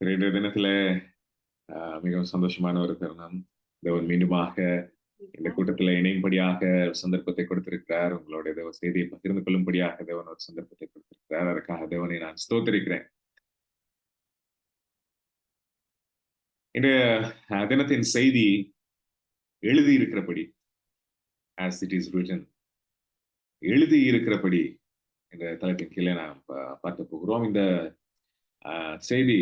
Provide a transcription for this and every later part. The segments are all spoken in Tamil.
இன்றைய தினத்துல ஆஹ், மிகவும் சந்தோஷமான ஒரு தருணம். தேவன் மீண்டுமாக இந்த கூட்டத்துல இணையும்படியாக ஒரு சந்தர்ப்பத்தை கொடுத்திருக்கிறார். உங்களோட தேவ செய்தியை பகிர்ந்து கொள்ளும்படியாக தேவன் ஒரு சந்தர்ப்பத்தை கொடுத்திருக்கிறார். அதற்காக தேவனை நான் ஸ்தோத்திருக்கிறேன். இன்றைய தினத்தின் செய்தி எழுதி இருக்கிறபடி ஆஸ் இட் இஸ் ரிட்டன் எழுதி இருக்கிறபடி என்ற தலைப்பின் கீழே நாம் பா- பார்க்க போகிறோம். இந்த ஆஹ், செய்தி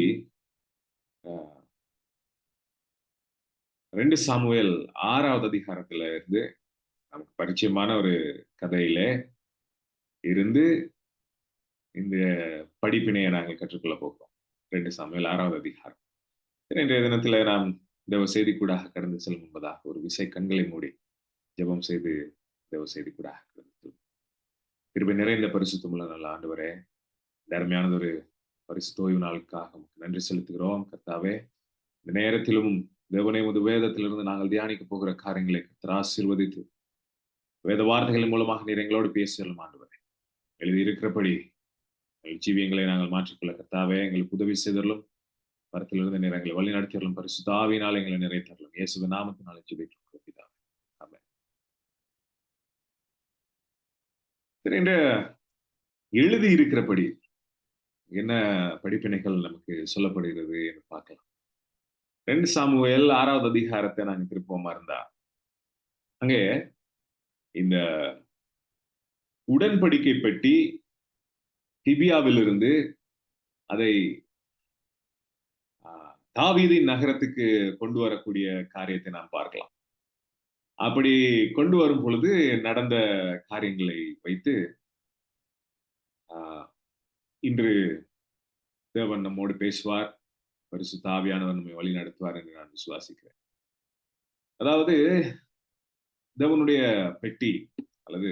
ரெண்டு சாமுவேல் ஆறாவது அதிகாரத்துல இருந்து நமக்கு பரிச்சயமான ஒரு கதையில இருந்து இந்த படிப்பினையை நாங்கள் கற்றுக்கொள்ள போகிறோம். ரெண்டு சாமுவேல் ஆறாவது அதிகாரம். இன்றைய தினத்துல நாம் தேவ செய்தி கூடாக கடந்து செல்லும் முன்பதாக ஒரு விசை கண்களை மூடி ஜெபம் செய்து தேவ செய்தி கூடாக கடந்து செல்வோம். நிறைந்த பரிசுத்தமுள்ள நல்ல ஆண்டு வரே தர்மையானது ஒரு பரிசுத்தோய்வு நாளுக்காக உமக்கு நன்றி செலுத்துகிறோம் கர்த்தாவே இந்த நேரத்திலும் தேவனே உமது வேதத்திலிருந்து நாங்கள் தியானிக்க போகிற காரியங்களை கர்த்தர் ஆசீர்வதித்து வேத வார்த்தைகளின் மூலமாக நீர் எங்களோடு பேசலும் ஆண்டுவரே எழுதி இருக்கிறபடி எங்கள் ஜீவியங்களை நாங்கள் மாற்றிக்கொள்ள கர்த்தாவே எங்களுக்கு உதவி செய்தரலும் வரத்திலிருந்து நீர் எங்களை வழி நடத்தியறலும் பரிசுத்தாவினால் எங்களை நிறைத்தரலும் தரலாம் நாமத்தினாலே ஜெபிக்கிறோம் பிதாவே. ஆமென். சரி எழுதி இருக்கிறபடி என்ன படிப்பினைகள் நமக்கு சொல்லப்படுகிறது என்று பார்க்கலாம். ரெண்டு சாமுவேல் ஆறாவது அதிகாரத்தை நாங்கள் திருப்போமா இருந்தா அங்கே இந்த உடன்படிக்கை பெட்டி டிபியாவிலிருந்து அதை ஆஹ், நகரத்துக்கு கொண்டு வரக்கூடிய காரியத்தை நாம் பார்க்கலாம். அப்படி கொண்டு வரும் பொழுது நடந்த காரியங்களை வைத்து ஆஹ், இன்று தேவன் நம்மோடு பேசுவார். பரிசுத்த தாவியானவர் நம்மை வழி நடத்துவார் என்று நான் விசுவாசிக்கிறேன். அதாவது தேவனுடைய பெட்டி அல்லது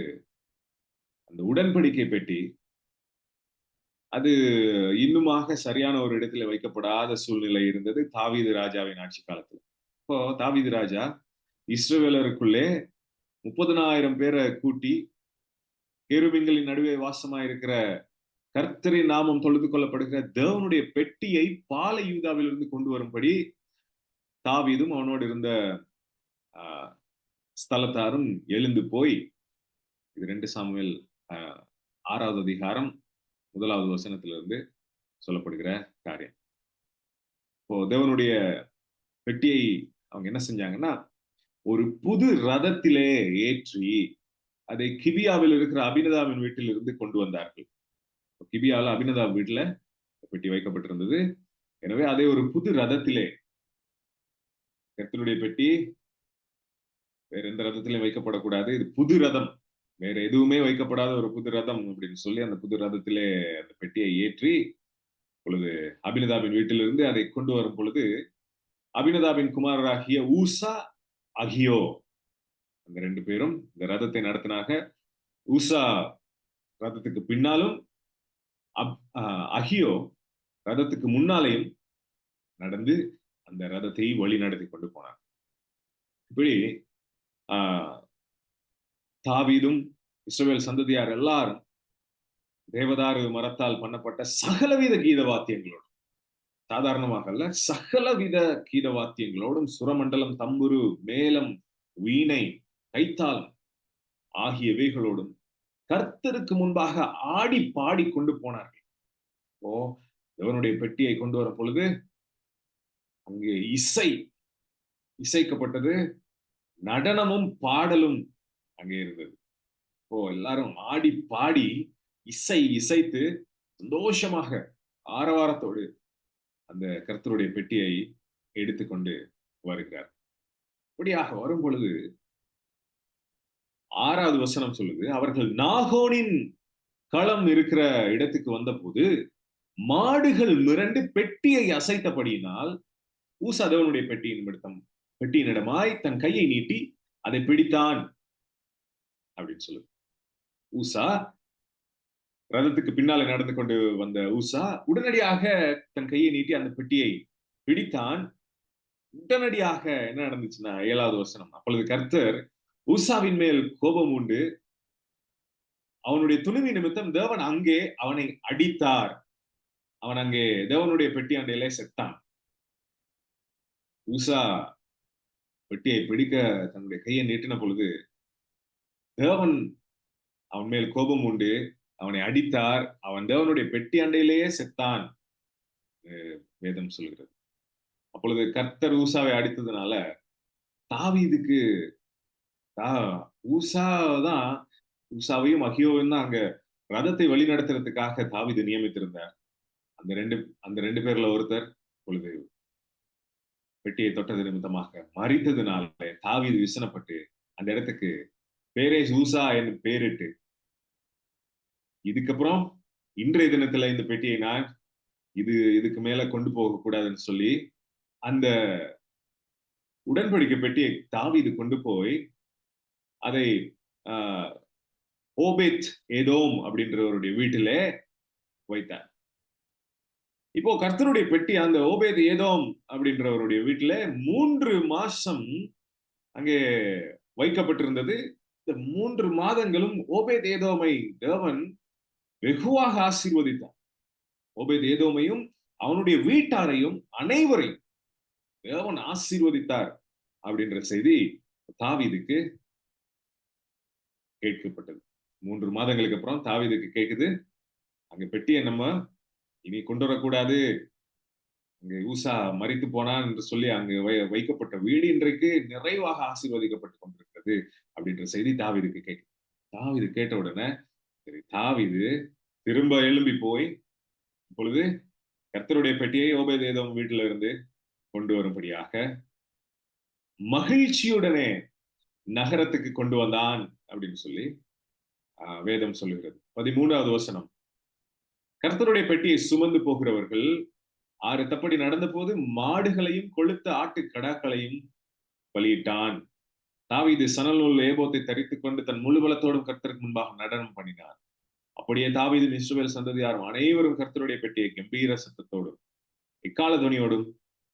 அந்த உடன்படிக்கை பெட்டி அது இன்னுமாக சரியான ஒரு இடத்துல வைக்கப்படாத சூழ்நிலை இருந்தது தாவீது ராஜாவின் ஆட்சி காலத்துல. இப்போ தாவீது ராஜா இஸ்ரோவேலருக்குள்ளே முப்பதனாயிரம் பேரை கூட்டி கேருபிங்களின் நடுவே வாசமாயிருக்கிற கர்த்தரின் நாமம் தொழுது கொள்ளப்படுகிற தேவனுடைய பெட்டியை பாலை யூதாவிலிருந்து கொண்டு வரும்படி தாவீதும் அவனோடு இருந்த ஆஹ், ஸ்தலத்தாரும் எழுந்து போய் இது ரெண்டு சாமுவேல் ஆஹ், ஆறாவது அதிகாரம் முதலாவது வசனத்திலிருந்து சொல்லப்படுகிற காரியம். இப்போ தேவனுடைய பெட்டியை அவங்க என்ன செஞ்சாங்கன்னா ஒரு புது ரதத்திலே ஏற்றி அதை கிவியாவில் இருக்கிற அபினதாவின் வீட்டில் இருந்து கொண்டு வந்தார்கள். கிபியாவில் அபிநதா வீட்டுல பெட்டி வைக்கப்பட்டிருந்தது. எனவே அதை ஒரு புது ரதத்திலே கர்த்தருடைய பெட்டி வேற எந்த ரதத்திலையும் வைக்கப்படக்கூடாது. இது புது ரதம். வேற எதுவுமே வைக்கப்படாத ஒரு புது ரதம் அப்படின்னு சொல்லி அந்த புது ரதத்திலே அந்த பெட்டியை ஏற்றி பொழுது அபினதாபின் வீட்டிலிருந்து அதை கொண்டு வரும் பொழுது அபினதாபின் குமாரராகிய ஊசா அகியோ அந்த ரெண்டு பேரும் இந்த ரதத்தை நடத்தினாக ஊசா ரதத்துக்கு பின்னாலும் அப்- அகியோ ரதத்துக்கு முன்னாலேயும் நடந்து அந்த ரதத்தை வழி நடத்தி கொண்டு போனார். இப்படி ஆஹ் தாவீதும் இஸ்ரவேல் சந்ததியார் எல்லாரும் தேவதாரு மரத்தால் பண்ணப்பட்ட சகலவித கீத வாத்தியங்களோடும் சாதாரணமாக அல்ல சகலவித கீத வாத்தியங்களோடும் சுரமண்டலம் தம்புரு மேலம் வீணை கைத்தாளம் ஆகியவைகளோடும் கர்த்தருக்கு முன்பாக ஆடி பாடி கொண்டு போனார்கள். ஓ தேவனுடைய பெட்டியை கொண்டு வரும் பொழுது அங்கே இசை இசைக்கப்பட்டது நடனமும் பாடலும் அங்கே இருந்தது. ஓ எல்லாரும் ஆடி பாடி இசை இசைத்து சந்தோஷமாக ஆரவாரத்தோடு அந்த கர்த்தருடைய பெட்டியை எடுத்துக்கொண்டு வருகிறார். இப்படியாக வரும் பொழுது ஆறாவது வசனம் சொல்லுது அவர்கள் நாகோனின் களம் இருக்கிற இடத்துக்கு வந்தபோது மாடுகள் மிரண்டு பெட்டியை அசைத்தபடியினால் ஊசா தேவனுடைய பெட்டியின் நிமித்தம் பெட்டியினிடமாய் தன் கையை நீட்டி அதை பிடித்தான் அப்படின்னு சொல்லுது. ஊசா ரதத்துக்கு பின்னாலே நடந்து கொண்டு வந்த ஊசா உடனடியாக தன் கையை நீட்டி அந்த பெட்டியை பிடித்தான். உடனடியாக என்ன நடந்துச்சுன்னா ஏழாவது வசனம். அப்பொழுது கர்த்தர் ஊசாவின் மேல் கோபம் உண்டு. அவனுடைய துணிவி நிமித்தம் தேவன் அங்கே அவனை அடித்தார். அவன் அங்கே தேவனுடைய பெட்டி அண்டையிலே செத்தான். ஊசா பெட்டியை பிடிக்க தன்னுடைய கையை நீட்டின பொழுது தேவன் அவன் மேல் கோபம் உண்டு. அவனை அடித்தார். அவன் தேவனுடைய பெட்டி அண்டையிலேயே செத்தான் வேதம் சொல்கிறது. அப்பொழுது கர்த்தர் ஊசாவை அடித்ததுனால தாவீதுக்கு ஊசா தான் ஊசாவையும் அகியோவையும் தான் அங்க ரதத்தை வழி நடத்துறதுக்காக தாவிது நியமித்திருந்தார். அந்த ரெண்டு அந்த ரெண்டு பேர்ல ஒருத்தர் பொழுது பெட்டியை தொட்டது நிமித்தமாக மறித்ததுனால தாவிது விசனப்பட்டு அந்த இடத்துக்கு பேரே ஊசா என்று பேரிட்டு. இதுக்கப்புறம் இன்றைய தினத்துல இந்த பெட்டியை நான் இது இதுக்கு மேல கொண்டு போக கூடாதுன்னு சொல்லி அந்த உடன்படிக்கை பெட்டியை தாவிது கொண்டு போய் அதை ஓபேத் ஏதோம் அப்படின்றவருடைய வீட்டிலே வைத்தார். இப்போ கர்த்தருடைய பெட்டி அந்த ஓபேத் ஏதோம் அப்படின்றவருடைய வீட்டில மூன்று மாசம் அங்கே வைக்கப்பட்டிருந்தது. இந்த மூன்று மாதங்களும் ஓபேத் ஏதோமை தேவன் வெகுவாக ஆசீர்வதித்தார். ஓபேத் ஏதோமையும் அவனுடைய வீட்டாரையும் அனைவரையும் தேவன் ஆசீர்வதித்தார் அப்படின்ற செய்தி தாவிதுக்கு கேட்கப்பட்டது. மூன்று மாதங்களுக்கு அப்புறம் தாவிதுக்கு கேட்குது அங்க பெட்டியை நம்ம இனி கொண்டு வரக்கூடாது. அங்க யூசா மறித்து போனான் என்று சொல்லி அங்கு வைக்கப்பட்ட வீடு இன்றைக்கு நிறைவாக ஆசீர்வதிக்கப்பட்டு கொண்டிருக்கிறது அப்படின்ற செய்தி தாவிதுக்கு கேட்கு தாவிது கேட்ட உடனே சரி தாவிது திரும்ப எழும்பி போய் இப்பொழுது கர்த்தருடைய பெட்டியை ஓபேதேதம் வீட்டில இருந்து கொண்டு வரும்படியாக மகிழ்ச்சியுடனே நகரத்துக்கு கொண்டு வந்தான். அப்படின்னு சொல்லி வேதம் சொல்லுகிறது. பதிமூணாவது வசனம். கர்த்தருடைய பெட்டியை சுமந்து போகிறவர்கள் ஆறு தப்படி நடந்த போது மாடுகளையும் கொளுத்த ஆட்டு கடாக்களையும் பலியிட்டான். தாவீது சணல் ஏபோத்தை தரித்துக் கொண்டு தன் முழு பலத்தோடும் கர்த்தருக்கு முன்பாக நடனம் பண்ணினார் அப்படியே தாவீது இஸ்ரவேல் சந்ததியாரும் அனைவரும் கர்த்தருடைய பெட்டியை கம்பீர சத்தத்தோடும் இக்கால துணியோடும்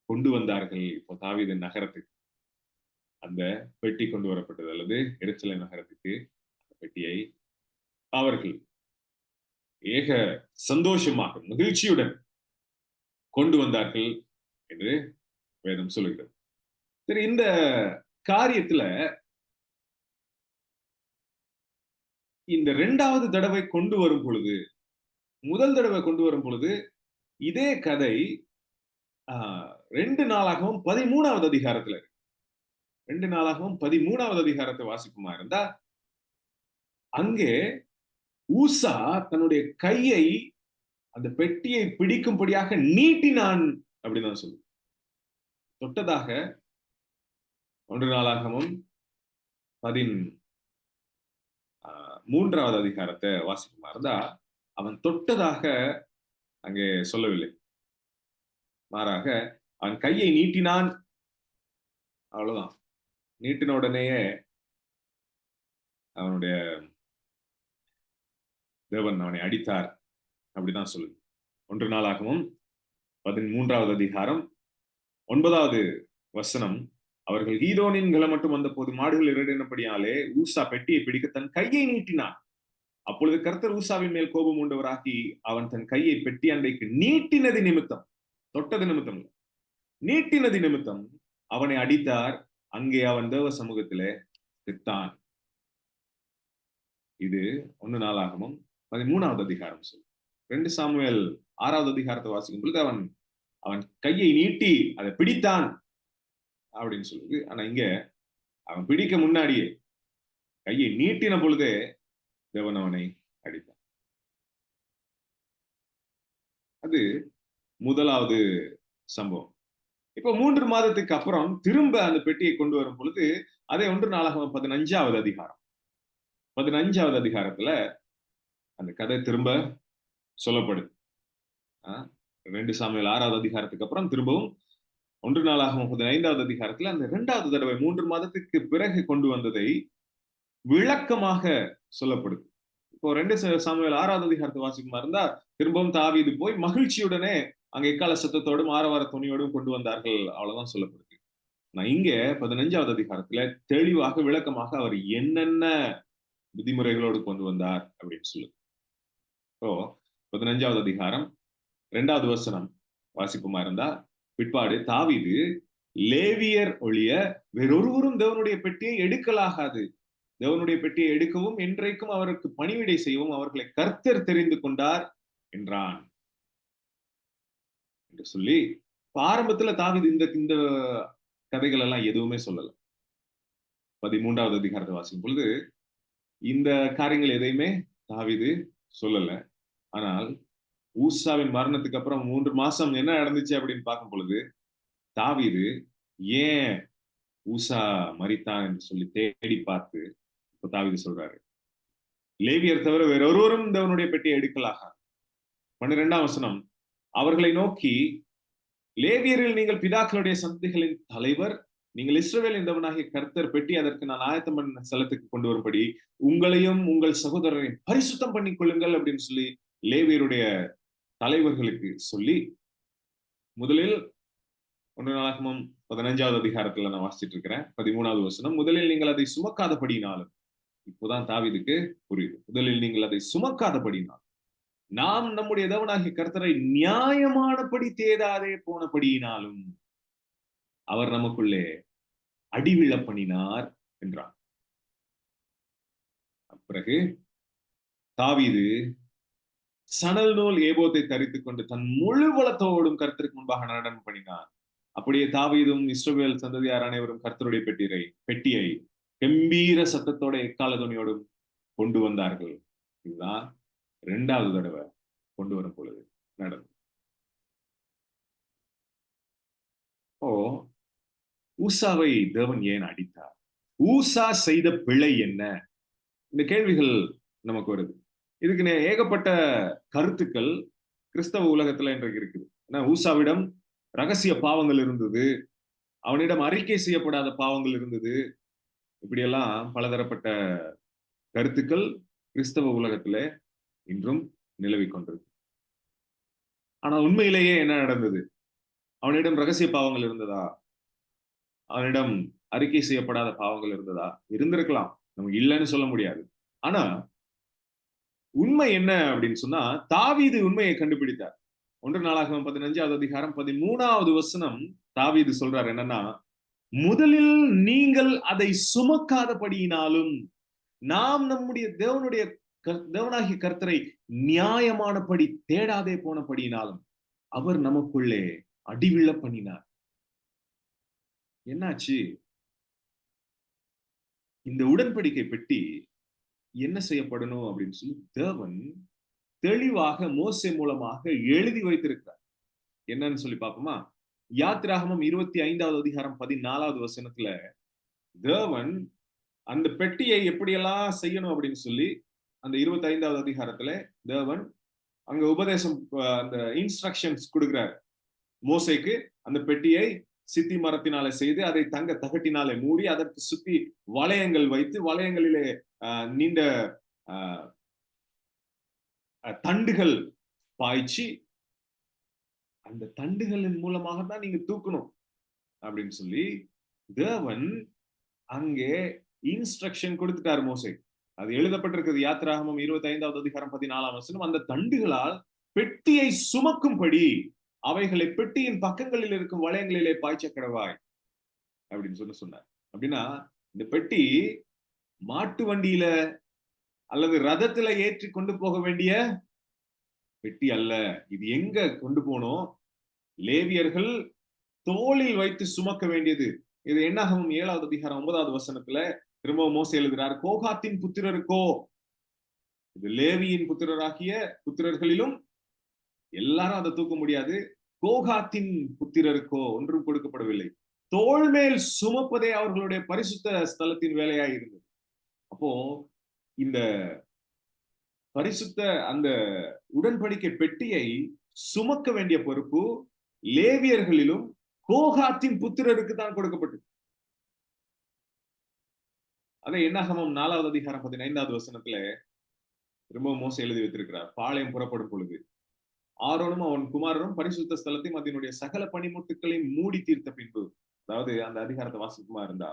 கொண்டு வந்தார்கள். இப்போ தாவிது நகரத்துக்கு அந்த பெட்டி கொண்டு வரப்பட்டது அல்லது எரிச்சலை நகரத்துக்கு பெட்டியை அவர்கள் ஏக சந்தோஷமாக மகிழ்ச்சியுடன் கொண்டு வந்தார்கள் என்று வேதம் சொல்லுகிறது. சரி இந்த காரியத்துல இந்த ரெண்டாவது தடவை கொண்டு வரும் பொழுது முதல் தடவை கொண்டு வரும் பொழுது இதே கதை ரெண்டு நாளாகவும் பதிமூணாவது அதிகாரத்துல இருக்கு. ரெண்டு நாளாகவும் பதிமூணாவது அதிகாரத்தை வாசிப்புமா இருந்தா அங்கே ஊசா தன்னுடைய கையை அந்த பெட்டியை பிடிக்கும்படியாக நீட்டினான் அப்படிதான் சொல்லு தொட்டதாக ஒன்று நாளாகவும் பதின் மூன்றாவது அதிகாரத்தை வாசிக்குமா இருந்தா அவன் தொட்டதாக அங்கே சொல்லவில்லை. மாறாக அவன் கையை நீட்டினான். அவ்வளவுதான். நீட்டின உடனேயே அவனுடைய தேவன் அவனை அடித்தார். அப்படிதான் சொல்லுது. ஒன்று நாளாகவும் பதிமூன்றாவது அதிகாரம் ஒன்பதாவது வசனம். அவர்கள் ஈரோனின் கிளை மட்டும் வந்த போது மாடுகள் இரடினபடியாலே ஊசா பெட்டியை பிடிக்க தன் கையை நீட்டினான். அப்பொழுது கர்த்தர் ஊசாவின் மேல் கோபம் உண்டவராகி அவன் தன் கையை பெட்டி அண்டைக்கு நீட்டினது நிமித்தம் தொட்டது நிமித்தம் நீட்டினது நிமித்தம் அவனை அடித்தார். அங்கே அவன் தேவ சமூகத்திலே செத்தான். இது ஒன்னு நாளாகவும் பதிமூணாவது அதிகாரம் சொல்லு ரெண்டு சாமுவேல் ஆறாவது அதிகாரத்தை வாசிக்கும் பொழுது அவன் அவன் கையை நீட்டி அதை பிடித்தான் அப்படின்னு சொல்லுது. ஆனா இங்க அவன் பிடிக்க முன்னாடியே கையை நீட்டின பொழுதே தேவன் அவனை அடித்தான். அது முதலாவது சம்பவம். இப்போ மூன்று மாதத்துக்கு அப்புறம் திரும்ப அந்த பெட்டியை கொண்டு வரும் பொழுது அதே ஒன்று நாளாக பதினஞ்சாவது அதிகாரம். பதினஞ்சாவது அதிகாரத்துல அந்த கதை திரும்ப சொல்லப்படுது ரெண்டு சாமியில் ஆறாவது அதிகாரத்துக்கு அப்புறம் திரும்பவும் ஒன்று நாளாக பதினைந்தாவது அதிகாரத்துல அந்த இரண்டாவது தடவை மூன்று மாதத்துக்கு பிறகு கொண்டு வந்ததை விளக்கமாக சொல்லப்படுது இப்போ ரெண்டு சாமியில் ஆறாவது அதிகாரத்தை வாசிக்குமா இருந்தா திரும்பவும் தாவிது போய் மகிழ்ச்சியுடனே அங்க எக்கால சத்தத்தோடும் ஆரவார துணியோடும் கொண்டு வந்தார்கள் அவ்வளவுதான் சொல்லப்படுது. நான் இங்க பதினஞ்சாவது அதிகாரத்துல தெளிவாக விளக்கமாக அவர் என்னென்ன விதிமுறைகளோடு கொண்டு வந்தார் அப்படின்னு சொல்லுது. இப்போ பதினஞ்சாவது அதிகாரம் ரெண்டாவது வசனம் வாசிப்புமா இருந்தா பிற்பாடு தாவிது லேவியர் ஒழிய வேறொருவரும் தேவனுடைய பெட்டியை எடுக்கலாகாது. தேவனுடைய பெட்டியை எடுக்கவும் என்றைக்கும் அவருக்கு பணிவிடை செய்யவும் அவர்களை கர்த்தர் தெரிந்து கொண்டார் என்றான். என்று சொல்லி ஆரம்பத்துல தாவிது இந்த இந்த கதைகள் எல்லாம் எதுவுமே சொல்லல. பதிமூன்றாவது அதிகாரத்தை வாசிக்கும் பொழுது இந்த காரியங்கள் எதையுமே தாவீது சொல்லல. ஆனால் ஊசாவின் மரணத்துக்கு அப்புறம் மூன்று மாசம் என்ன நடந்துச்சு அப்படின்னு பார்க்கும் பொழுது தாவிது ஏன் ஊசா மறித்தான் என்று சொல்லி தேடி பார்த்து இப்ப தாவிது சொல்றாரு. லேவியர் தவிர வேறொருவரும் தேவனுடைய பெட்டியை எடுக்கலாக? பன்னிரெண்டாம் வசனம். அவர்களை நோக்கி லேவியரில் நீங்கள் பிதாக்களுடைய சந்ததிகளின் தலைவர் நீங்கள் இஸ்ரவேல் தேவனாகிய கர்த்தர் பெட்டி அதற்கு நான் ஆயத்தம் பண்ண ஸ்தலத்துக்கு கொண்டு வரும்படி உங்களையும் உங்கள் சகோதரரையும் பரிசுத்தம் பண்ணிக் கொள்ளுங்கள் அப்படின்னு சொல்லி லேவியருடைய தலைவர்களுக்கு சொல்லி முதலில் ஒன்று நாளாகமும் பதினஞ்சாவது அதிகாரத்துல நான் வாசிச்சிட்டு இருக்கிறேன். பதிமூணாவது வசனம் முதலில் நீங்கள் அதை சுமக்காதபடினாலும். இப்போதான் தாவிதுக்கு புரியுது. முதலில் நீங்கள் அதை சுமக்காதபடினாலும். நாம் நம்முடைய தேவனாகிய கர்த்தரை நியாயமானபடி தேடாதே போனபடியினாலும் அவர் நமக்குள்ளே அடிவிழ பண்ணினார் என்றார். பிறகு தாவீது சணல் நூல் ஏபோத்தை தரித்துக் கொண்டு தன் முழு பலத்தோடும் கர்த்தருக்கு முன்பாக நடனம் பண்ணினார். அப்படியே தாவீதும் இஸ்ரோவேல் சந்ததியார் அனைவரும் கர்த்தருடைய பெட்டியை பெட்டியை கம்பீர சத்தத்தோட எக்கால துணியோடும் கொண்டு வந்தார்கள். இதுதான் ரெண்டாவது தடவை கொண்டு வரும் பொழுது நடந்தது. ஓ ஊசாவை தேவன் ஏன் அடித்தார்? ஊசா செய்த பிழை என்ன? இந்த கேள்விகள் நமக்கு வருது. இதுக்கு நே- ஏகப்பட்ட கருத்துக்கள் கிறிஸ்தவ உலகத்துல இன்றைக்கு இருக்குது. ஏன்னா ஊசாவிடம் ரகசிய பாவங்கள் இருந்தது. அவனிடம் அறிக்கை செய்யப்படாத பாவங்கள் இருந்தது. இப்படியெல்லாம் பலதரப்பட்ட கருத்துக்கள் கிறிஸ்தவ உலகத்துல இன்றும் நிலவிக் கொண்டிருக்கு ஆனா உண்மையிலேயே என்ன நடந்தது? அவனிடம் ரகசிய பாவங்கள் இருந்ததா? அவனிடம் அறிக்கை செய்யப்படாத பாவங்கள் இருந்ததா? இருந்திருக்கலாம். நமக்கு இல்லைன்னு சொல்ல முடியாது. ஆனா உண்மை என்ன அப்படின்னு சொன்னா தாவீது உண்மையை கண்டுபிடித்தார். ஒன்று நாளாகவும் பதினஞ்சாவது அதிகாரம் பதிமூணாவது வசனம் தாவீது சொல்றார் என்னன்னா முதலில் நீங்கள் அதை சுமக்காதபடியினாலும் நாம் நம்முடைய தேவனுடைய தேவனாகிய கர்த்தரை நியாயமானபடி தேடாதே போனபடியினாலும் அவர் நமக்குள்ளே அடிவிழ பண்ணினார் என்னாச்சு? இந்த உடன்படிக்கை பெட்டி என்ன செய்யப்படணும் அப்படின்னு சொல்லி தேவன் தெளிவாக மோசை மூலமாக எழுதி வைத்திருக்கிறார். என்னன்னு சொல்லி பார்ப்போமா? யாத்திராகமம் இருபத்தி ஐந்தாவது அதிகாரம் பதினாலாவது வசனத்துல தேவன் அந்த பெட்டியை எப்படியெல்லாம் செய்யணும் அப்படின்னு சொல்லி அந்த இருபத்தி ஐந்தாவது அதிகாரத்துல தேவன் அங்க உபதேசம் அந்த இன்ஸ்ட்ரக்ஷன்ஸ் கொடுக்குறாரு. மோசைக்கு அந்த பெட்டியை சித்தி மரத்தினாலே செய்து அதை தங்க தகட்டினாலே மூடி அதற்கு சுத்தி வளையங்கள் வைத்து வளையங்களிலே ஆஹ், நீண்ட ஆஹ், தண்டுகள் பாய்ச்சி அந்த தண்டுகளின் மூலமாக தான் நீங்க தூக்கணும் அப்படின்னு சொல்லி தேவன் அங்கே இன்ஸ்ட்ரக்ஷன் கொடுத்துட்டார் மோசைக்கு. அது எழுதப்பட்டிருக்கிறது. யாத்திராகமும் இருபத்தி ஐந்தாவது அதிகாரம் பதினாலாம் வசனம். அந்த தண்டுகளால் பெட்டியை சுமக்கும்படி அவைகளை பெட்டியின் பக்கங்களில் இருக்கும் வளையங்களிலே பாய்ச்ச கிடவாய் அப்படின்னு சொல்லி சொன்னார். அப்படின்னா இந்த பெட்டி மாட்டு வண்டியில அல்லது ரதத்துல ஏற்றி கொண்டு போக வேண்டிய பெட்டி அல்ல. இது எங்க கொண்டு போனோம் லேவியர்கள் தோளில் வைத்து சுமக்க வேண்டியது. இது என்னாகவும் ஏழாவது அதிகாரம் ஒன்பதாவது வசனத்துல திரும்ப மோசே எழுதுகிறார் கோகாத்தின் புத்திரருக்கோ? இது லேவியின் புத்திரராகிய புத்திரர்களிலும் எல்லாரும் அதை தூக்க முடியாது. கோகாத்தின் புத்திரருக்கோ? ஒன்றும் கொடுக்கப்படவில்லை. தோல் மேல் சுமப்பதே அவர்களுடைய பரிசுத்த ஸ்தலத்தின் வேலையாய் இருந்தது. அப்போ இந்த பரிசுத்த அந்த உடன்படிக்கை பெட்டியை சுமக்க வேண்டிய பொறுப்பு லேவியர்களிலும் கோகாத்தின் புத்திரருக்கு தான் கொடுக்கப்பட்டது. அதே என்னாகமம் நாலாவது அதிகாரம் பதினைந்தாவது வசனத்துல ரொம்ப மோசம் எழுதி வைத்திருக்கிறார். பாளையம் புறப்படும் பொழுது. ஆரோனும் அவன் குமாரனும் பரிசுத்த ஸ்தலத்தையும் அதனுடைய சகல பனிமுட்டுக்களையும் மூடி தீர்த்த பின்பு அதாவது அந்த அதிகாரத்தை வாசிக்குமா இருந்தா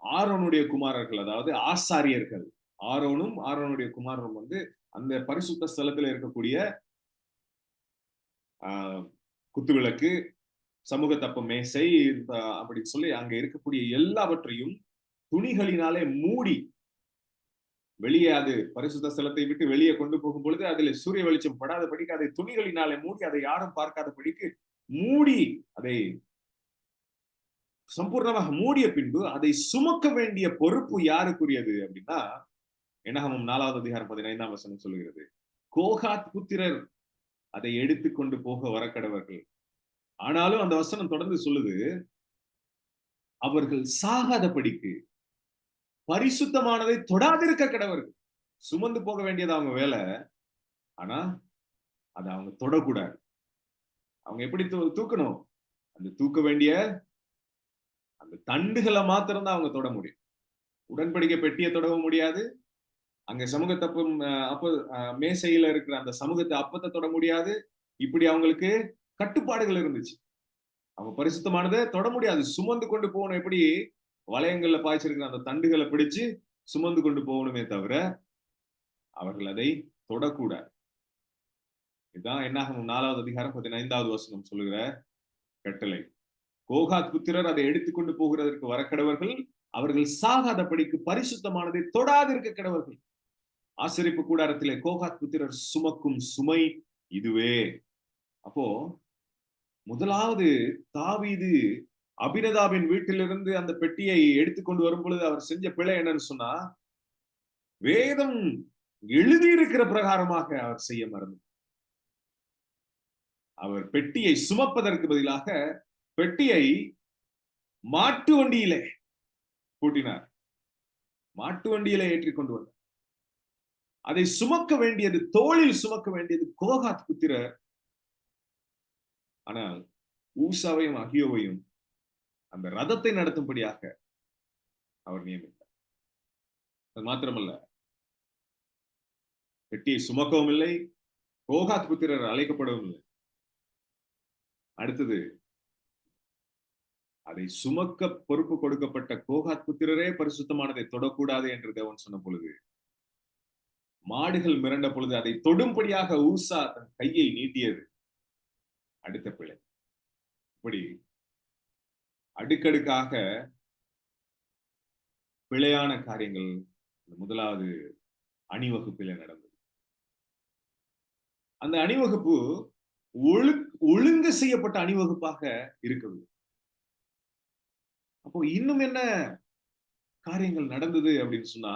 ஆரோனுடைய குமாரர்கள் அதாவது ஆசாரியர்கள் ஆரோனும் ஆரோனுடைய குமாரனும் வந்து அந்த பரிசுத்த ஸ்தலத்துல இருக்கக்கூடிய ஆஹ், குத்துவிளக்கு சமூக தப்ப மேசை அப்படின்னு சொல்லி அங்க இருக்கக்கூடிய எல்லாவற்றையும் துணிகளினாலே மூடி வெளியே அது பரிசுத்த ஸ்தலத்தை விட்டு வெளியே கொண்டு போகும் பொழுது அதில் சூரிய வெளிச்சம் படாதபடிக்கு அதை துணிகளினாலே மூடி அதை யாரும் பார்க்காதபடிக்கு மூடி அதை சம்பூர்ணமாக மூடிய பின்பு அதை சுமக்க வேண்டிய பொறுப்பு யாருக்குரியது அப்படின்னா எண்ணகமும் நாலாவது அதிகாரம் பதினைந்தாம் வசனம் சொல்லுகிறது கோகாத் புத்திரர் அதை எடுத்துக்கொண்டு போக வரக்கடவர்கள். ஆனாலும் அந்த வசனம் தொடர்ந்து சொல்லுது அவர்கள் சாகாதபடிக்கு பரிசுத்தமானதை தொடாதிருக்க கடவர்கள் சுமந்து போக வேண்டியது அவங்க வேலை. ஆனா அதை அவங்க தொடக்கூடாது. அவங்க எப்படி தூ- தூக்கணும்? அந்த தூக்க வேண்டிய அந்த தண்டுகளை மாத்திரம்தான் அவங்க தொட முடியும். உடன்படிக்கை பெட்டியை தொடவும் முடியாது. அங்க சமூகத்தப்பம் அஹ், அப்ப அஹ், மேசையில இருக்கிற அந்த சமூகத்தை அப்பத்தை தொட முடியாது. இப்படி அவங்களுக்கு கட்டுப்பாடுகள் இருந்துச்சு. அவங்க பரிசுத்தமானதை தொட முடியாது. சுமந்து கொண்டு போகணும் எப்படி? வளையங்கள்ல பாய்ச்சிருக்கிற அந்த தண்டுகளை பிடிச்சு சுமந்து கொண்டு போகணுமே தவிர அவர்கள் அதை தொடக்கூடாது. இதுதான் என்னாகும் நாலாவது அதிகாரம் பதினைந்தாவது வசனம் சொல்லுகிற கட்டளை. கோகாத் புத்திரர் அதை எடுத்துக்கொண்டு போகிறதற்கு வரக்கடவர்கள் அவர்கள் சாகாதபடிக்கு பரிசுத்தமானதை தொடாதிருக்க கடவர்கள். ஆசிரிப்பு கூடாரத்திலே கோகாத் புத்திரர் சுமக்கும் சுமை இதுவே. அப்போ முதலாவது தாவீது அபினதாபின் வீட்டிலிருந்து அந்த பெட்டியை எடுத்துக்கொண்டு வரும் பொழுது அவர் செஞ்ச பிழை என்னன்னு சொன்னா வேதம் எழுதியிருக்கிற பிரகாரமாக அவர் செய்ய மறந்து. அவர் பெட்டியை சுமப்பதற்கு பதிலாக பெட்டியை மாட்டு வண்டியிலே பூட்டினார். மாட்டு வண்டியிலே ஏற்றி கொண்டு வந்தார். அதை சுமக்க வேண்டியது தோளில் சுமக்க வேண்டியது கோகாத் புத்திரர். ஆனால் ஊசாவையும் அகியோவையும் அந்த ரதத்தை நடத்தும்படியாக அவர் நியமித்தார். அது மாத்திரமல்ல. பெட்டியை சுமக்கவும் இல்லை கோகாத் புத்திரர் அழைக்கப்படவும் இல்லை. அடுத்தது அதை சுமக்க பொறுப்பு கொடுக்கப்பட்ட கோகாத் புத்திரரே பரிசுத்தமானதை தொடக்கூடாது என்று தேவன் சொன்ன பொழுது மாடுகள் மிரண்ட பொழுது அதை தொடும்படியாக ஊசா தன் கையை நீட்டியது அடுத்த பிழை. இப்படி அடுக்கடுக்காக பிழையான காரியங்கள் முதலாவது அணிவகுப்பில நடந்தது. அந்த அணிவகுப்பு ஒழு ஒழுங்கு செய்யப்பட்ட அணிவகுப்பாக இருக்கவில்லை. அப்போ இன்னும் என்ன காரியங்கள் நடந்தது அப்படின்னு சொன்னா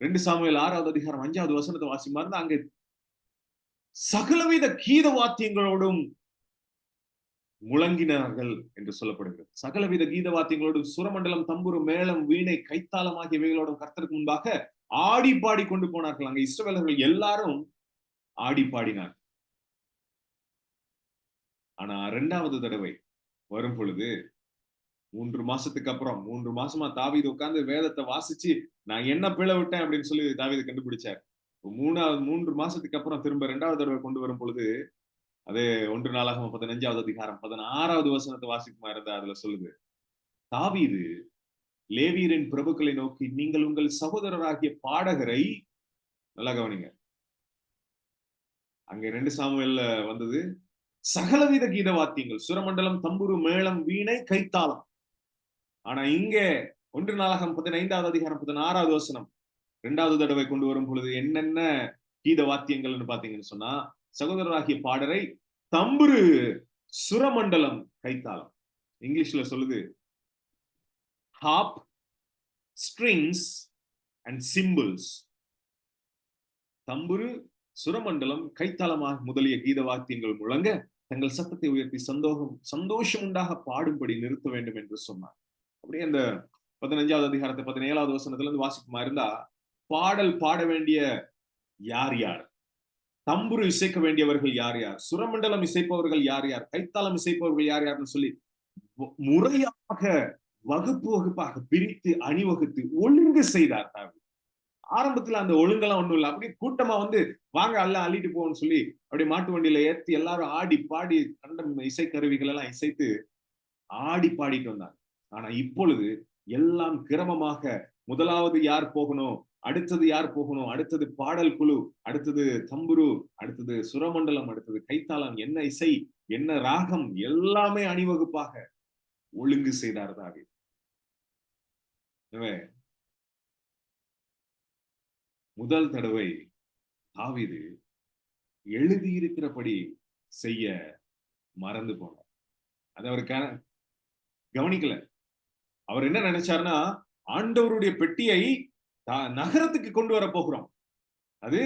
ரெண்டு சாமியில் ஆறாவது அதிகாரம் அஞ்சாவது வசனத்தை வாசிமா இருந்தா அங்க சகலவித கீத வாத்தியங்களோடும் முழங்கினார்கள் என்று சொல்லப்படுகிறது. சகலவித கீத வாத்தியங்களோடு சுரமண்டலம் தம்புரு மேளம் வீணை கைத்தாளம் ஆகியவைகளோட கர்த்தருக்கு முன்பாக ஆடி பாடி கொண்டு போனார்கள். அங்க இஸ்ரவேலர்கள் எல்லாரும் ஆடி பாடினார் ஆனா இரண்டாவது தடவை வரும் பொழுது மூன்று மாசத்துக்கு அப்புறம் மூன்று மாசமா தாவீது உட்கார்ந்து வேதத்தை வாசிச்சு நான் என்ன பிழை விட்டேன் அப்படின்னு சொல்லி தாவீது கண்டுபிடிச்சார். மூணாவது மூன்று மாசத்துக்கு அப்புறம் திரும்ப ரெண்டாவது தடவை கொண்டு வரும் பொழுது அது ஒன்று நாளாக பதினஞ்சாவது அதிகாரம் பதினாறாவது வசனத்தை வாசிக்குமா இருந்தா அதுல சொல்லுது தாவீது லேவியரின் பிரபுக்களை நோக்கி நீங்கள் உங்கள் சகோதரராகிய பாடகரை நல்லா கவனிங்க. அங்க ரெண்டு சாமுவேல்ல வந்தது சகலவித கீத வாத்தியங்கள் சுரமண்டலம் தம்புரு மேளம் வீணை கைத்தாளம். ஆனா இங்க ஒன்று நாளாகம் பதினைந்தாவது அதிகாரம் பதினாறாவது வசனம் இரண்டாவது தடவை கொண்டு வரும் பொழுது என்னென்ன கீத வாத்தியங்கள்னு பாத்தீங்கன்னு சொன்னா சகோதரராகிய பாடரை தம்புரு சுரமண்டலம் கைத்தாளம். இங்கிலீஷ்ல சொல்லுது ஹாப் ஸ்ட்ரிங்ஸ் அண்ட் சிம்பிள்ஸ் தம்புரு சுரமண்டலம் கைத்தாளமாக முதலிய கீத வாத்தியங்கள் முழங்க தங்கள் சத்தத்தை உயர்த்தி சந்தோகம் சந்தோஷம் உண்டாக பாடும்படி நிறுத்த வேண்டும் என்று சொன்னார். அப்படியே அந்த பதினஞ்சாவது அதிகாரத்தை பதினேழாவது வசனத்துல இருந்து வாசிக்குமா இருந்தா பாடல் பாட வேண்டிய யார் யார்? தம்புரு இசைக்க வேண்டியவர்கள் யார் யார்? சுரமண்டலம் இசைப்பவர்கள் யார் யார்? கைத்தாளம் இசைப்பவர்கள் யார் யார்னு சொல்லி முறையாக வகுப்பு வகுப்பாக பிரித்து அணிவகுத்து ஒழுங்கு செய்தார் தாவி. ஆரம்பத்துல அந்த ஒழுங்கெல்லாம் ஒண்ணும் இல்லை. அப்படியே கூட்டமா வந்து வாங்க எல்லாம் அள்ளிட்டு போவோம்னு சொல்லி அப்படியே மாட்டு வண்டியில ஏத்தி எல்லாரும் ஆடி பாடி கண்ட இசைக்கருவிகள் எல்லாம் இசைத்து ஆடி பாடிட்டு வந்தாங்க. ஆனா இப்பொழுது எல்லாம் கிரமமாக முதலாவது யார் போகணும்? அடுத்தது யார் போகணும்? அடுத்தது பாடல் குழு அடுத்தது தம்புரு அடுத்தது சுரமண்டலம் அடுத்தது கைத்தாளம் என்ன இசை என்ன ராகம் எல்லாமே அணிவகுப்பாக ஒழுங்கு செய்தார் தாவி. முதல் தடவை தாவிது எழுதியிருக்கிறபடி செய்ய மறந்து போனார். அது அவர் கவனிக்கல. அவர் என்ன நினைச்சாருன்னா ஆண்டவருடைய பெட்டியை நகரத்துக்கு கொண்டு வர போகிறோம். அது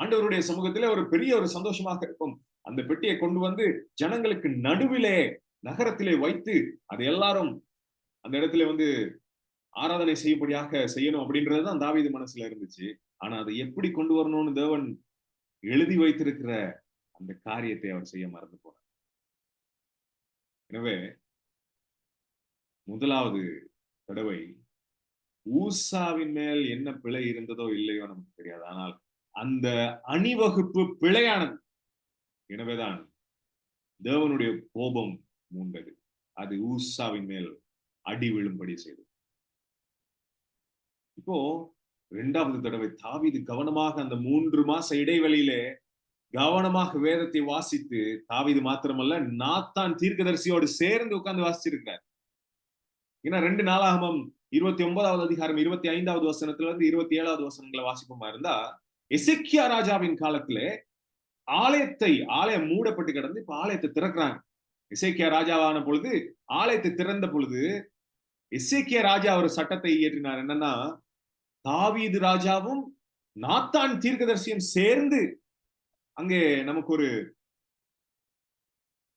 ஆண்டவருடைய சமூகத்திலே ஒரு பெரிய ஒரு சந்தோஷமாக இருக்கும். அந்த பெட்டியை கொண்டு வந்து ஜனங்களுக்கு நடுவிலே நகரத்திலே வைத்து அதை எல்லாரும் அந்த இடத்துல வந்து ஆராதனை செய்யும்படியாக செய்யணும் அப்படின்றதுதான் தாவீது மனசுல இருந்துச்சு. ஆனா அதை எப்படி கொண்டு வரணும்னு தேவன் எழுதி வைத்திருக்கிற அந்த காரியத்தை அவர் செய்ய மறந்து போனார் எனவே முதலாவது தடவை ஊசாவின் மேல் என்ன பிழை இருந்ததோ இல்லையோ நமக்கு தெரியாது. ஆனால் அந்த அணிவகுப்பு பிழையானது. எனவேதான் தேவனுடைய கோபம் மூண்டது. அது ஊசாவின் மேல் அடி விழும்படி செய்தது. இப்போ இரண்டாவது தடவை தாவிது கவனமாக அந்த மூன்று மாச இடைவெளியிலே கவனமாக வேதத்தை வாசித்து தாவிது மாத்திரமல்ல நாத்தான் தீர்க்கதரிசியோடு சேர்ந்து உட்கார்ந்து வாசிச்சிருக்கிறார். ஏன்னா ரெண்டு நாளாகமம் இருபத்தி ஒன்பதாவது அதிகாரம் இருபத்தி ஐந்தாவது வசனத்துல இருந்து இருபத்தி ஏழாவது வசனங்களை வாசிப்போமா இருந்தா எசக்கியா ராஜாவின் காலத்துல ஆலயத்தை ஆலயம் மூடப்பட்டு கிடந்து இப்ப ஆலயத்தை திறக்கிறாங்க. இசைக்கியா ராஜாவான பொழுது ஆலயத்தை திறந்த பொழுது இசைக்கிய ராஜா ஒரு சட்டத்தை இயற்றினார். என்னன்னா தாவீது ராஜாவும் நாத்தான் தீர்க்கதர்சியும் சேர்ந்து அங்கே நமக்கு ஒரு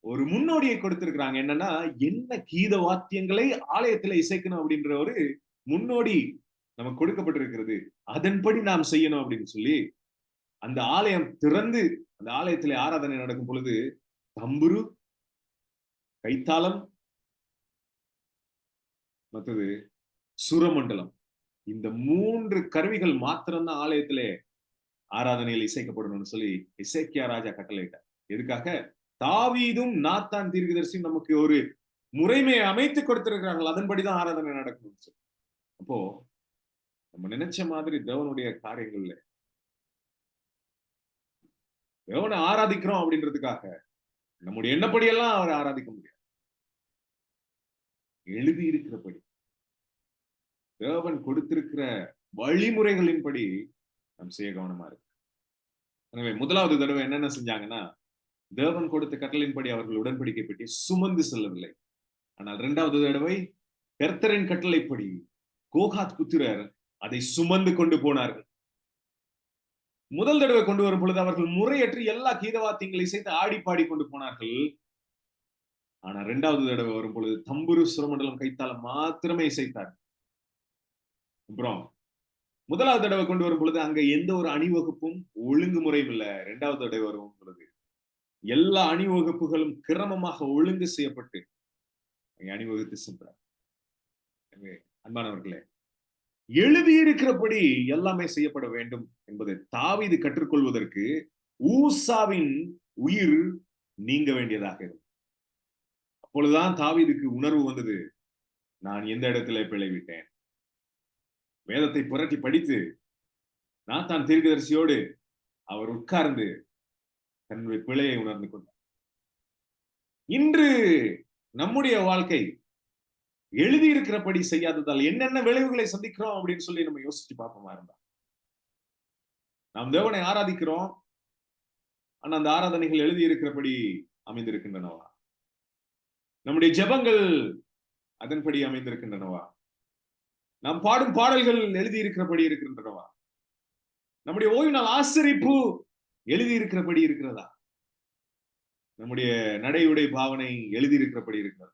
ஒரு முன்னோடியை கொடுத்திருக்கிறாங்க. என்னன்னா என்ன கீத வாத்தியங்களை ஆலயத்துல இசைக்கணும் அப்படின்ற ஒரு முன்னோடி நமக்கு கொடுக்கப்பட்டிருக்கிறது. அதன்படி நாம் செய்யணும் அப்படின்னு சொல்லி அந்த ஆலயம் திறந்து அந்த ஆலயத்துல ஆராதனை நடக்கும் பொழுது தம்புரு கைத்தாளம் மற்றது சுரமண்டலம் இந்த மூன்று கருவிகள் மாத்திரம்தான் ஆலயத்திலே ஆராதனையில் இசைக்கப்படணும்னு சொல்லி இசைக்கியா ராஜா கட்டளையிட்டார். எதுக்காக? தாவீதும் நாத்தான் தீர்க்கதரிசியும் நமக்கு ஒரு முறைமையை அமைத்து கொடுத்திருக்கிறார்கள். அதன்படிதான் ஆராதனை நடக்கணும் சொல்லி. அப்போ நம்ம நினைச்ச மாதிரி தேவனுடைய காரியங்கள்ல தேவனை ஆராதிக்கிறோம் அப்படின்றதுக்காக நம்முடைய எண்ணப்படியெல்லாம் அவரை ஆராதிக்க முடியாது. எழுதி இருக்கிறபடி தேவன் கொடுத்திருக்கிற வழிமுறைகளின்படி நம் செய்ய கவனமா இருக்கு எனவே முதலாவது தடவை என்னென்ன செஞ்சாங்கன்னா தேவன் கொடுத்த கட்டளையின்படி அவர்கள் உடன்படிக்கை பெட்டி சுமந்து செல்லவில்லை. ஆனால் இரண்டாவது தடவை கர்த்தரின் கட்டளைப்படி கோகாத் புத்திரர் அதை சுமந்து கொண்டு போனார்கள். முதல் தடவை கொண்டு வரும் பொழுது அவர்கள் முறையற்று எல்லா கீதவாத்தியங்களை சேர்த்து ஆடி பாடி கொண்டு போனார்கள். ஆனா இரண்டாவது தடவை வரும் பொழுது தம்புரு சுரமண்டலம் கைத்தால மாத்திரமே இசைத்தார். அப்புறம் முதலாவது தடவை கொண்டு வரும் பொழுது அங்க எந்த ஒரு அணிவகுப்பும் ஒழுங்குமுறையும் இல்ல. இரண்டாவது தடவை வரும் பொழுது எல்லா அணிவகுப்புகளும் கிரமமாக ஒழுங்கு செய்யப்பட்டு அணிவகுத்து சென்றார். அன்பானவர்களே எழுதியிருக்கிறபடி எல்லாமே செய்யப்பட வேண்டும் என்பதை தாவிது கற்றுக்கொள்வதற்கு ஊசாவின் உயிர் நீங்க வேண்டியதாக இருக்கும். அப்பொழுதுதான் தாவிதுக்கு உணர்வு வந்தது நான் எந்த இடத்துல பிழைவிட்டேன்? வேதத்தை புரட்டி படித்து நான் தான் தீர்க்கதரிசியோடு அவர் உட்கார்ந்து தன்னுடைய பிழையை உணர்ந்து கொண்டார். இன்று நம்முடைய வாழ்க்கை எழுதியிருக்கிறபடி செய்யாததால் என்னென்ன விளைவுகளை சந்திக்கிறோம் அப்படின்னு சொல்லி நம்ம யோசிச்சு பார்ப்போமா இருந்தா? நாம் தேவனை ஆராதிக்கிறோம். ஆனா அந்த ஆராதனைகள் எழுதியிருக்கிறபடி அமைந்திருக்கின்றனவா? நம்முடைய ஜெபங்கள் அதன்படி அமைந்திருக்கின்றனவா? நாம் பாடும் பாடல்கள் எழுதியிருக்கிறபடி இருக்கின்றனவா? நம்முடைய ஓய்வு நாள் ஆசிரிப்பு எழுதியிருக்கிறபடி இருக்கிறதா? நம்முடைய நடையுடை பாவனை எழுதியிருக்கிறபடி இருக்கிறது.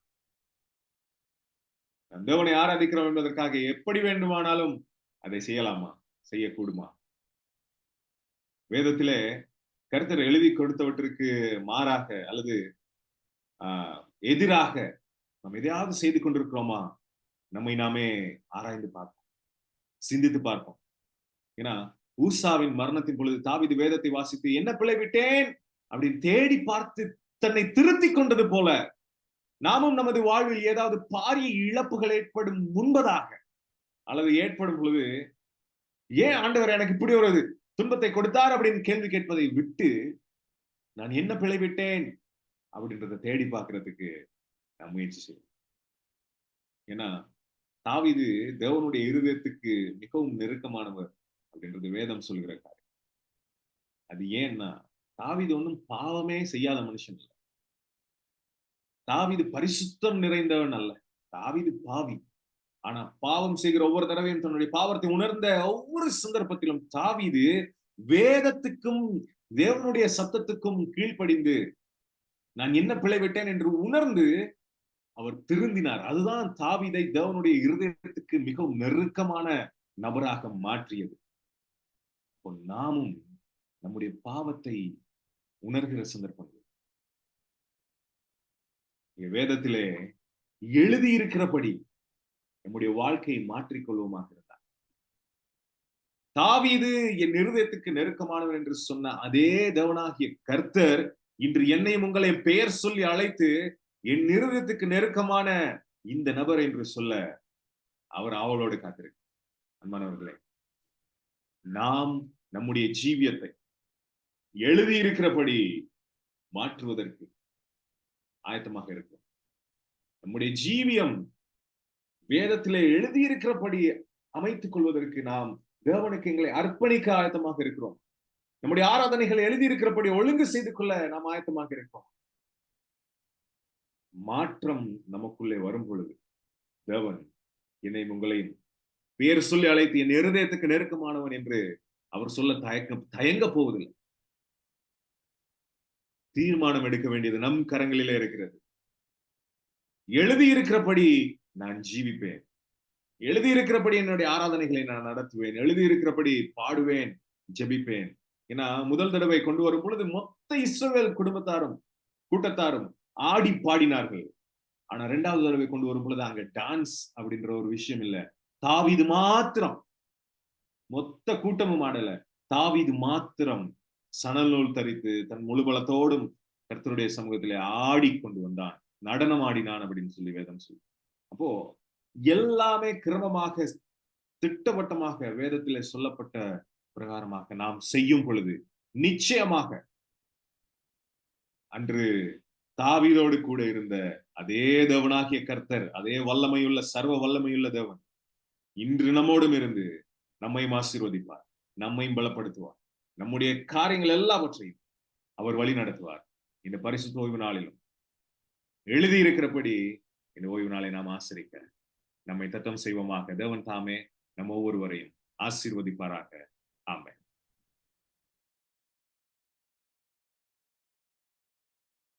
தேவனை ஆராதிக்கிறோம் என்பதற்காக எப்படி வேண்டுமானாலும் அதை செய்யலாமா? செய்யக்கூடுமா? வேதத்திலே கருத்தர் எழுதி கொடுத்தவற்றிற்கு மாறாக அல்லது எதிராக நாம் எதையாவது செய்து கொண்டிருக்கிறோமா? நம்மை நாமே ஆராய்ந்து பார்ப்போம் சிந்தித்து பார்ப்போம். ஏன்னா ஊசாவின் மரணத்தின் பொழுது தாவிது வேதத்தை வாசித்து என்ன பிள்ளை விட்டேன்? அப்படின்னு தேடி பார்த்து தன்னை திருத்தி கொண்டது போல நாமும் நமது வாழ்வில் ஏதாவது பாரிய இழப்புகள் ஏற்படும் முன்பதாக அல்லது ஏற்படும் பொழுது ஏன் ஆண்டவர் எனக்கு இப்படி ஒரு துன்பத்தை கொடுத்தார்? அப்படின்னு கேள்வி கேட்பதை விட்டு நான் என்ன பிழை விட்டேன்? அப்படின்றத தேடி பார்க்கறதுக்கு நான் முயற்சி செய்வேன் ஏன்னா தாவிது தேவனுடைய இருதயத்துக்கு மிகவும் நெருக்கமானவர். அப்படின்றது வேதம் சொல்கிற காரியம். அது ஏன்னா தாவிது ஒன்றும் பாவமே செய்யாத மனுஷன் இல்லை. தாவிது பரிசுத்தம் நிறைந்தவன் அல்ல. தாவிது பாவி. ஆனா பாவம் செய்கிற ஒவ்வொரு தடவையும் தன்னுடைய பாவத்தை உணர்ந்த ஒவ்வொரு சந்தர்ப்பத்திலும் தாவிது வேதத்துக்கும் தேவனுடைய சத்தத்துக்கும் கீழ்ப்படிந்து நான் என்ன பிழைவிட்டேன் என்று உணர்ந்து அவர் திருந்தினார். அதுதான் தாவிதை தேவனுடைய இருதயத்துக்கு மிகவும் நெருக்கமான நபராக மாற்றியது. இப்போ நாமும் நம்முடைய பாவத்தை உணர்கிற சந்தர்ப்பங்கள் வேதத்திலே வேதத்திலே எழுதியிருக்கிறபடி நம்முடைய வாழ்க்கையை மாற்றிக்கொள்வோமாக இருந்தார். தாவீது என் இருதயத்துக்கு நெருக்கமானவர் என்று சொன்ன அதே தேவனாகிய கர்த்தர் இன்று என்னையும் உங்களை பெயர் சொல்லி அழைத்து என் இருதயத்துக்கு நெருக்கமான இந்த நபர் என்று சொல்ல அவர் அவளோடு காத்திருக்கு அன்பானவர்களே நாம் நம்முடைய ஜீவியத்தை எழுதியிருக்கிறபடி மாற்றுவதற்கு ஆயத்தமாக இருக்கும் நம்முடைய ஜீவியம் வேதத்திலே எழுதியிருக்கிறபடி அமைத்துக் கொள்வதற்கு நாம் தேவனுக்கு எங்களை அர்ப்பணிக்க ஆயத்தமாக இருக்கிறோம். நம்முடைய ஆராதனைகள் எழுதியிருக்கிறபடி ஒழுங்கு செய்து கொள்ள நாம் ஆயத்தமாக இருக்கிறோம். மாற்றம் நமக்குள்ளே வரும் பொழுது தேவன் என்னை உங்களையும் பேர் சொல்லி அழைத்து என் இருதயத்துக்கு நெருக்கமானவன் என்று அவர் சொல்ல தயக்க தயங்க போவதில்லை. தீர்மானம் எடுக்க வேண்டியது நம் கரங்களிலே இருக்கிறது. எழுதியிருக்கிறபடி நான் ஜீவிப்பேன். எழுதியிருக்கிறபடி என்னுடைய ஆராதனைகளை நான் நடத்துவேன். எழுதியிருக்கிறபடி பாடுவேன் ஜெபிப்பேன். ஏன்னா முதல் தடவை கொண்டு வரும் பொழுது மொத்த இஸ்ரவேல் குடும்பத்தாரும் கூட்டத்தாரும் ஆடி பாடினார்கள். ஆனா ரெண்டாவது தடவை கொண்டு வரும் பொழுது அங்க டான்ஸ் அப்படின்ற ஒரு விஷயம் இல்ல. தாவிது மாத்திரம். மொத்த கூட்டமும் ஆடல. தாவிது மாத்திரம் சணல் நூல் தரித்து தன் முழு பலத்தோடும் கர்த்தருடைய சமூகத்திலே ஆடிக்கொண்டு வந்தான். நடனம் ஆடினான் அப்படின்னு சொல்லி வேதம் சொல்லி அப்போ எல்லாமே கிரமமாக திட்டவட்டமாக வேதத்திலே சொல்லப்பட்ட பிரகாரமாக நாம் செய்யும் பொழுது நிச்சயமாக அன்று தாவீதோடு கூட இருந்த அதே தேவனாகிய கர்த்தர் அதே வல்லமையுள்ள சர்வ வல்லமையுள்ள தேவன் இன்று நம்மோடும் இருந்து நம்மையும் ஆசீர்வதிப்பார் நம்மையும் பலப்படுத்துவார். நம்முடைய காரியங்கள் எல்லாவற்றையும் அவர் வழி நடத்துவார். இந்த பரிசு ஓய்வு நாளிலும் எழுதியிருக்கிறபடி இந்த ஓய்வு நாளை நாம் ஆசிரிக்க நம்மை தத்தம் செய்வோமாக. தேவன் தாமே நம்ம ஒவ்வொருவரையும் ஆசீர்வதிப்பாராக.